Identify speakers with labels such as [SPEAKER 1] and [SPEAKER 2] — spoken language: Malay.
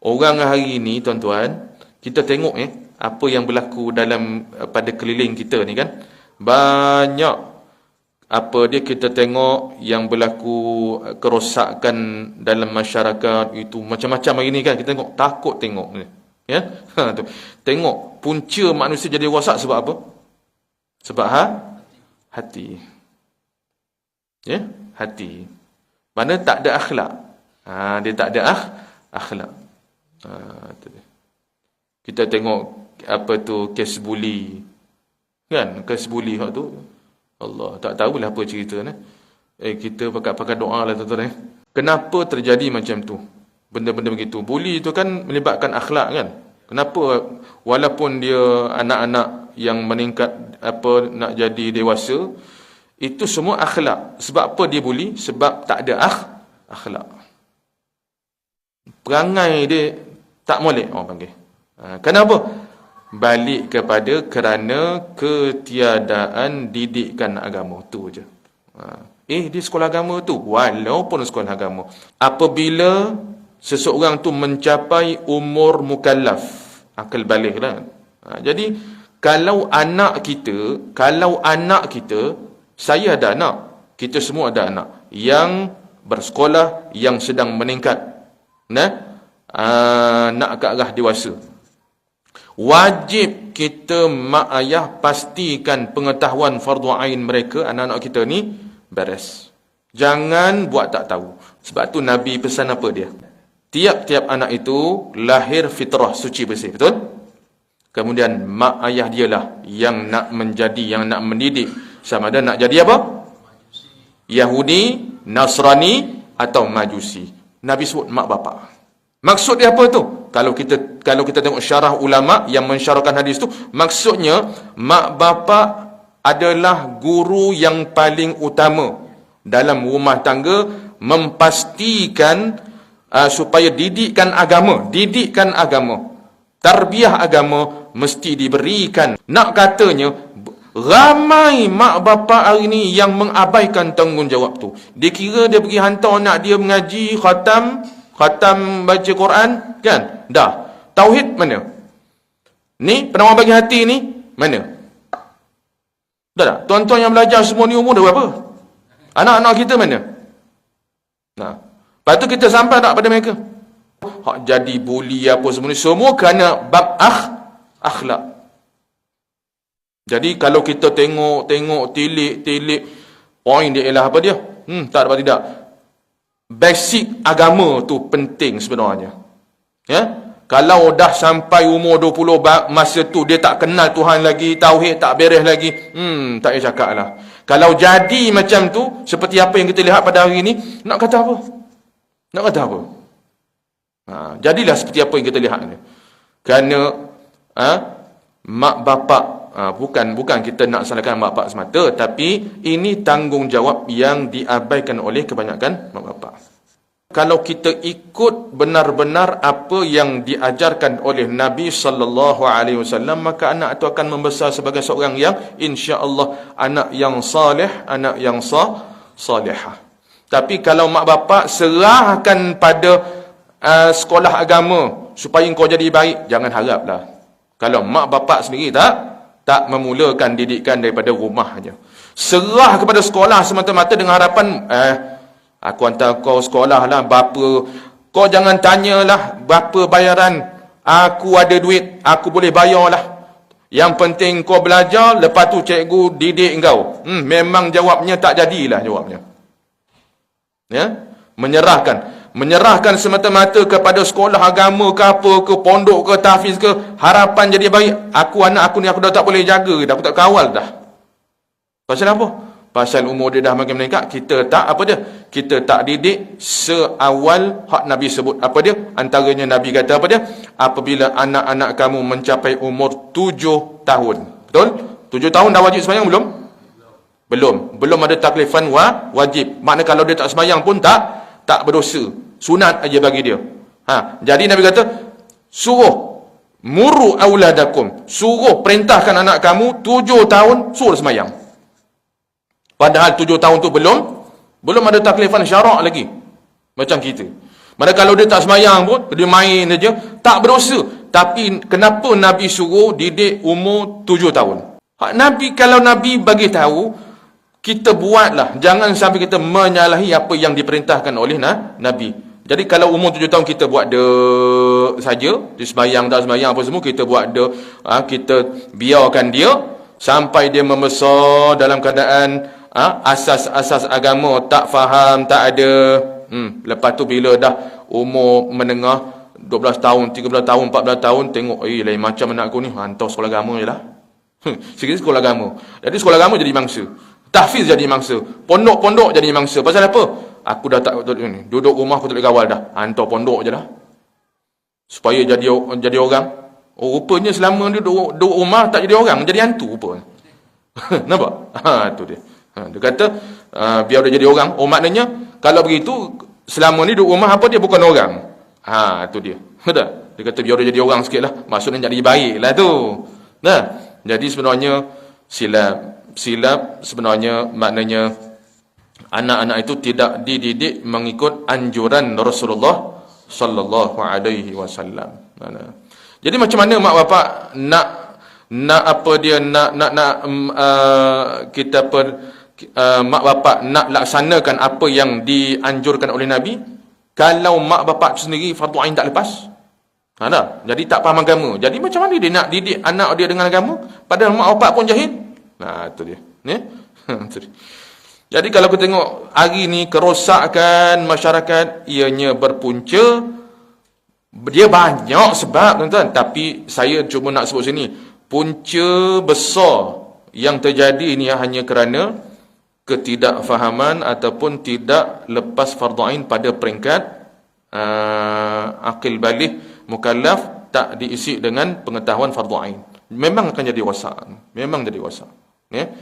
[SPEAKER 1] Orang hari ni tuan-tuan, kita tengok eh apa yang berlaku dalam uh, pada keliling kita ni kan. Banyak apa dia kita tengok yang berlaku uh, kerosakan dalam masyarakat itu macam-macam hari ni kan kita tengok takut tengok ni. Ya? Ha tu. Tengok punca manusia jadi rosak sebab apa? Sebab ha? hati. Ya? Hati. Mana tak ada akhlak. Ha, dia tak ada ah, akhlak. Ha, kita tengok apa tu kes bully. Kan? Kes bully hak tu. Allah, tak tahulah apa cerita ni. Eh kita pakai-pakai doa lah tuan-tuan eh. Kenapa terjadi macam tu? Benda-benda begitu. Bully tu kan melibatkan akhlak kan? Kenapa walaupun dia anak-anak yang meningkat apa nak jadi dewasa, itu semua akhlak. Sebab apa dia bully? Sebab tak ada akh, akhlak. Perangai dia tak molek orang panggil. Ha, kenapa? Balik kepada kerana ketiadaan didikan agama. tu je. Ha, eh, di sekolah agama tu. Walaupun sekolah agama. Apabila seseorang tu mencapai umur mukallaf. Akal balik lah. Ha, jadi, kalau anak kita, kalau anak kita, saya ada anak. Kita semua ada anak. Yang bersekolah, yang sedang meningkat. Nah, uh, nak ke arah dewasa. Wajib kita mak ayah pastikan pengetahuan fardu ain mereka anak-anak kita ni beres. Jangan buat tak tahu. Sebab tu nabi pesan apa dia? Tiap-tiap anak itu lahir fitrah suci bersih betul? Kemudian mak ayah dialah yang nak menjadi yang nak mendidik. Sama ada nak jadi apa? Yahudi Nasrani atau Majusi. Nabi sebut mak bapak maksud dia apa tu? Kalau kita kalau kita tengok syarah ulama yang mensyarahkan hadis tu maksudnya mak bapa adalah guru yang paling utama dalam rumah tangga memastikan uh, supaya didikkan agama didikkan agama tarbiyah agama mesti diberikan. Nak katanya ramai mak bapa hari ni yang mengabaikan tanggungjawab tu. Dia kira dia pergi hantar anak dia mengaji khatam khatam baca Quran kan? Dah. Tauhid mana? Ni penawar bagi hati ni mana? Dah tak? Tuan-tuan yang belajar semua ni umur dah berapa? Anak-anak kita mana? Nah. Lepas tu kita sampai tak pada mereka? Hak jadi bully apa semua ni semua kerana bab akh akhlak. Jadi kalau kita tengok tengok tilik tilik point dia ialah apa dia? Hmm tak apa tidak basic agama tu penting sebenarnya. Ya? Kalau dah sampai umur 20 masa tu dia tak kenal Tuhan lagi, tauhid tak beres lagi, hmm, tak payah cakap lah. Kalau jadi macam tu, seperti apa yang kita lihat pada hari ini, nak kata apa? Nak kata apa? Ha, jadilah seperti apa yang kita lihat ni. Kerana ha, mak bapak ha, bukan bukan kita nak salahkan mak bapak semata tapi ini tanggungjawab yang diabaikan oleh kebanyakan mak bapak kalau kita ikut benar-benar apa yang diajarkan oleh Nabi sallallahu alaihi wasallam maka anak itu akan membesar sebagai seorang yang insya-Allah anak yang saleh, anak yang sah, salihah. Tapi kalau mak bapak serahkan pada uh, sekolah agama supaya kau jadi baik, jangan haraplah. Kalau mak bapak sendiri tak tak memulakan didikan daripada rumah saja. Serah kepada sekolah semata-mata dengan harapan eh Aku hantar kau sekolah lah. Bapa. Kau jangan tanyalah berapa bayaran. Aku ada duit. Aku boleh bayar lah. Yang penting kau belajar. Lepas tu cikgu didik kau. Hmm, memang jawabnya tak jadilah jawabnya. Ya? Menyerahkan. Menyerahkan semata-mata kepada sekolah agama ke apa ke. Pondok ke tahfiz ke. Harapan jadi baik. Aku anak aku ni aku dah tak boleh jaga dah. Aku tak kawal dah. Pasal apa? pasal umur dia dah makin meningkat kita tak apa dia kita tak didik seawal hak Nabi sebut apa dia antaranya Nabi kata apa dia apabila anak-anak kamu mencapai umur tujuh tahun betul tujuh tahun dah wajib semayang belum belum belum ada taklifan wa, wajib makna kalau dia tak semayang pun tak tak berdosa sunat aja bagi dia ha jadi Nabi kata suruh muru auladakum suruh perintahkan anak kamu tujuh tahun suruh semayang Padahal tujuh tahun tu belum belum ada taklifan syarak lagi. Macam kita. Mana kalau dia tak semayang pun, dia main saja, tak berdosa. Tapi kenapa Nabi suruh didik umur tujuh tahun? Nabi kalau Nabi bagi tahu, kita buatlah. Jangan sampai kita menyalahi apa yang diperintahkan oleh na, Nabi. Jadi kalau umur tujuh tahun kita buat de saja, dia sembahyang tak sembahyang apa semua kita buat de, ha, kita biarkan dia sampai dia membesar dalam keadaan ha, asas-asas agama tak faham, tak ada Hmm, lepas tu bila dah umur menengah 12 tahun, 13 tahun, 14 tahun tengok eh lain macam anak aku ni hantar sekolah agama je lah. Hmm, sekolah agama. Jadi sekolah agama jadi mangsa. Tahfiz jadi mangsa. Pondok-pondok jadi mangsa. Pasal apa? Aku dah tak. Duduk rumah aku tak boleh kawal dah. Hantar pondok je lah. Supaya jadi jadi orang. Oh, rupanya selama dia duduk, duduk rumah tak jadi orang, jadi hantu rupanya. Nampak? Ha, tu dia. Ha, dia kata, uh, biar dia jadi orang. Oh, maknanya, kalau begitu, selama ni duduk rumah apa dia bukan orang. Ha, tu dia. Betul? Dia kata biar dia jadi orang sikit lah. Maksudnya jadi baik lah tu. Nah, jadi sebenarnya silap. Silap sebenarnya maknanya anak-anak itu tidak dididik mengikut anjuran Rasulullah sallallahu alaihi wasallam. Jadi macam mana mak bapak nak nak apa dia nak nak nak um, uh, kita per, uh, mak bapak nak laksanakan apa yang dianjurkan oleh Nabi, kalau mak bapak sendiri fardu ain tak lepas, ha, jadi tak faham agama. Jadi macam mana dia nak didik anak dia dengan agama, padahal mak bapak pun jahil? Nah, itu dia. Ni? jadi kalau kita tengok hari ni kerosakan masyarakat, ianya berpunca, dia banyak sebab tuan-tuan. Tapi saya cuma nak sebut sini, punca besar yang terjadi ini hanya kerana ketidakfahaman ataupun tidak lepas fardu ain pada peringkat uh, akil balik mukallaf tak diisi dengan pengetahuan fardu ain memang akan jadi wasak memang jadi wasak ya